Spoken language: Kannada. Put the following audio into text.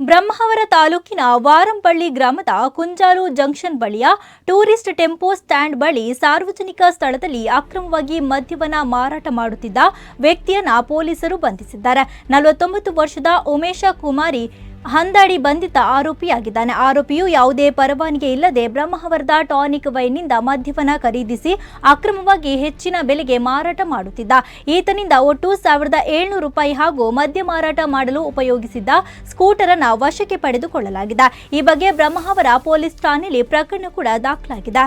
ಬ್ರಹ್ಮಾವರ ತಾಲೂಕಿನ ವಾರಂಪಳ್ಳಿ ಗ್ರಾಮದ ಕುಂಜಾಲು ಜಂಕ್ಷನ್ ಬಳಿಯ ಟೂರಿಸ್ಟ್ ಟೆಂಪೋ ಸ್ಟ್ಯಾಂಡ್ ಬಳಿ ಸಾರ್ವಜನಿಕ ಸ್ಥಳದಲ್ಲಿ ಅಕ್ರಮವಾಗಿ ಮದ್ಯವನ್ನ ಮಾರಾಟ ಮಾಡುತ್ತಿದ್ದ ವ್ಯಕ್ತಿಯನ್ನ ಪೊಲೀಸರು ಬಂಧಿಸಿದ್ದಾರೆ. ನಲವತ್ತೊಂಬತ್ತು ವರ್ಷದ ಉಮೇಶ ಕುಮಾರಿ ಹಂದಾಡಿ ಬಂಧಿತ ಆರೋಪಿಯಾಗಿದ್ದಾನೆ. ಆರೋಪಿಯು ಯಾವುದೇ ಪರವಾನಿಗೆ ಇಲ್ಲದೆ ಬ್ರಹ್ಮಾವರದ ಟಾನಿಕ್ ವೈನ್ನಿಂದ ಮದ್ಯವನ್ನು ಖರೀದಿಸಿ ಅಕ್ರಮವಾಗಿ ಹೆಚ್ಚಿನ ಬೆಲೆಗೆ ಮಾರಾಟ ಮಾಡುತ್ತಿದ್ದ. ಈತನಿಂದ ಒಟ್ಟು ಸಾವಿರದ ಏಳ್ನೂರು ರೂಪಾಯಿ ಹಾಗೂ ಮದ್ಯ ಮಾರಾಟ ಮಾಡಲು ಉಪಯೋಗಿಸಿದ್ದ ಸ್ಕೂಟರ್ ಅನ್ನು ವಶಕ್ಕೆ ಪಡೆದುಕೊಳ್ಳಲಾಗಿದೆ. ಈ ಬಗ್ಗೆ ಬ್ರಹ್ಮಾವರ ಪೊಲೀಸ್ ಠಾಣೆಯಲ್ಲಿ ಪ್ರಕರಣ ಕೂಡ ದಾಖಲಾಗಿದೆ.